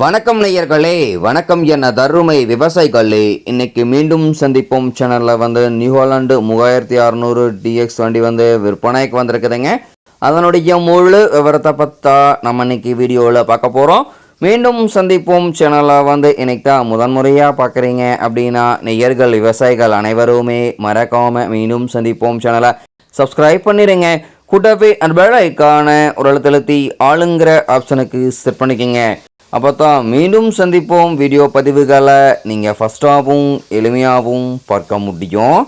வணக்கம் நேயர்களே வணக்கம் என்ன தருமை விவசாயிகளே. இன்னைக்கு மீண்டும் சந்திப்போம். சேனலில் வந்து நியூஹாலாண்டு மூவாயிரத்தி அறநூறு டிஎக்ஸ் வண்டி வந்து விற்பனைக்கு வந்திருக்குதுங்க. அதனுடைய முழு விவரத்தை பற்றா நம்ம இன்னைக்கு வீடியோவில் பார்க்க போகிறோம் மீண்டும் சந்திப்போம். சேனலை வந்து இன்னைக்கு தான் முதன்முறையாக பார்க்குறீங்க அப்படின்னா நெய்யர்கள் விவசாயிகள் அனைவருமே மறக்காமல் மீண்டும் சந்திப்போம். சேனலை சப்ஸ்கிரைப் பண்ணிடுங்க கூட்டவே அந்த ஒரு அழுத்தழுத்தி ஆளுங்கிற ஆப்ஷனுக்கு செட் பண்ணிக்கோங்க. அப்போ தான் மீண்டும் சந்திப்போம் வீடியோ பதிவுகளை நீங்கள் ஃபஸ்ட்டாகவும் எளிமையாகவும் பார்க்க முடியும்.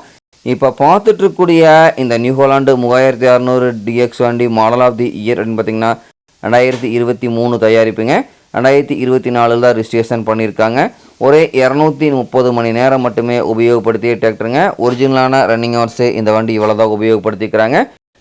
இப்போ பார்த்துட்ருக்கூடிய இந்த நியூ ஹோலாண்டு மூவாயிரத்தி அறநூறு டிஎக்ஸ் வண்டி மாடல் ஆஃப் தி இயர் அப்படின்னு பார்த்தீங்கன்னா ரெண்டாயிரத்தி இருபத்தி மூணு தயாரிப்புங்க. ரெண்டாயிரத்தி இருபத்தி நாலில் தான் ரிஜிஸ்ட்ரேஷன் பண்ணியிருக்காங்க. ஒரே இரநூத்தி முப்பது மணி நேரம் மட்டுமே உபயோகப்படுத்திய டிராக்டருங்க ஒரிஜினலான ரன்னிங் ஹவர்ஸு இந்த வண்டி இவ்வளோ தான் உபயோகப்படுத்திக்கிறாங்க.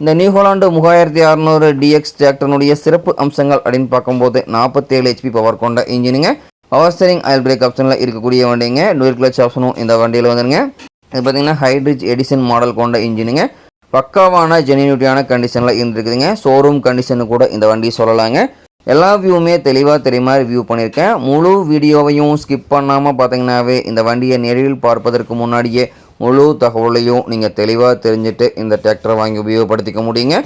இந்த நியூ ஹோலாண்டு மூவாயிரத்தி அறநூறு டிஎக்ஸ் டிராக்டர்னுடைய சிறப்பு அம்சங்கள் அப்படின்னு பார்க்கும்போது நாற்பத்தேழு ஹெச்பி பவர் கொண்ட இன்ஜினுங்க பவர் ஸ்டேரிங் ஆயில் பிரேக் ஆப்ஷனில் இருக்கக்கூடிய வண்டிங்க. டூர் கிளச் ஆப்ஷனும் இந்த வண்டியில் வந்துருங்க. இது பார்த்தீங்கன்னா ஹைட்ரிச் எடிசன் மாடல் கொண்ட இன்ஜினுங்க பக்காவான ஜெனியூட்டியான கண்டிஷனில் இருந்துருக்குதுங்க. ஷோரூம் கண்டிஷனு கூட இந்த வண்டி சொல்லலாங்க. எல்லா வியூவுமே தெளிவாக தெரியுமா வியூ பண்ணியிருக்கேன் முழு வீடியோவையும் ஸ்கிப் பண்ணாமல் பார்த்தீங்கன்னாவே இந்த வண்டியை நேரில் பார்ப்பதற்கு முன்னாடியே முழு தகவலையும் நீங்கள் தெளிவாக தெரிஞ்சுட்டு இந்த டிராக்டரை வாங்கி உபயோகப்படுத்திக்க முடியுங்க.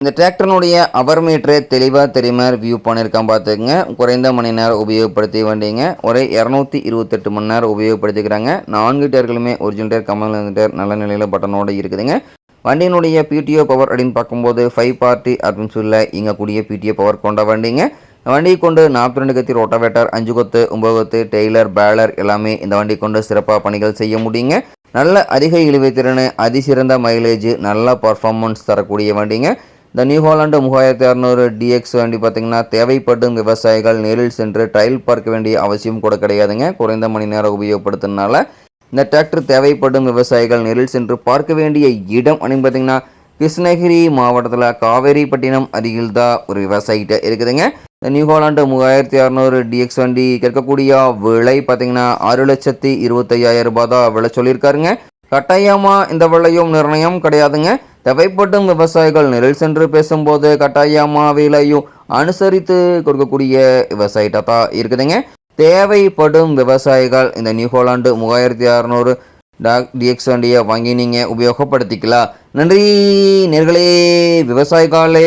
இந்த டிராக்டரினுடைய அவர் மீட்டரு தெளிவாக தெரியுமா வியூ பண்ணியிருக்கான் பார்த்துக்குங்க. குறைந்த மணி நேரம் உபயோகப்படுத்தி வண்டிங்க. ஒரே இரநூத்தி இருபத்தெட்டு மணி நேரம் உபயோகப்படுத்திக்கிறாங்க. நான்கு டேர்களுமே ஒரிஜினல் டேர் கமல் டேர் நல்ல நிலையில் பட்டனோடு இருக்குதுங்க. வண்டியினுடைய பிடிஓ பவர் அப்படின்னு பார்க்கும்போது ஃபைவ் பார்ட்டி அப்படின்னு சொல்ல இங்கக்கூடிய பிடிஓ பவர் கொண்ட வண்டிங்க. வண்டியை கொண்டு நாற்பத்தி ரெண்டு கத்தி ரோட்டாவேட்டர் அஞ்சு கொத்து ஒம்பது கொத்து டெய்லர் பேலர் எல்லாமே இந்த வண்டி கொண்டு சிறப்பாக பணிகள் செய்ய முடியுங்க. நல்ல அதிக இழுவை திறன் அதிசிறந்த மைலேஜ் நல்ல பர்ஃபார்மன்ஸ் தரக்கூடிய வண்டிங்க. இந்த நியூ ஹாலாண்டு மூவாயிரத்தி அறநூறு டிஎக்ஸ் வண்டி பார்த்திங்கன்னா தேவைப்படும் விவசாயிகள் நேரில் சென்று ட்ரையல் பார்க்க வேண்டிய அவசியம் கூட கிடையாதுங்க. குறைந்த மணி நேரம் உபயோகப்படுத்தினால இந்த டிராக்டர் தேவைப்படும் விவசாயிகள் நேரில் சென்று பார்க்க வேண்டிய இடம் அப்படின்னு பார்த்தீங்கன்னா கிருஷ்ணகிரி மாவட்டத்தில் காவேரிப்பட்டினம் அருகில் தான் ஒரு விவசாயிகிட்ட இருக்குதுங்க. இந்த நியூ ஹாலாண்டு மூவாயிரத்தி அறநூறு டிஎக்ஸ் வண்டி கேட்கக்கூடிய விலை பார்த்தீங்கன்னா ஆறு லட்சத்தி இருபத்தையாயிரம் ரூபாய் தான் விலை சொல்லியிருக்காருங்க. கட்டாயமாக இந்த விலையும் நிர்ணயம் கிடையாதுங்க. தேவைப்படும் விவசாயிகள் நிழல் சென்று பேசும்போது கட்டாயமாக விலையும் அனுசரித்து கொடுக்கக்கூடிய விவசாயிட்ட தான் இருக்குதுங்க. தேவைப்படும் விவசாயிகள் இந்த நியூ ஹோலாண்டு மூவாயிரத்தி அறநூறு டாக் டிஎக்ஸ் வண்டியை வாங்கி நீங்கள் உபயோகப்படுத்திக்கலாம். நன்றி நேர்களே விவசாயிகளே.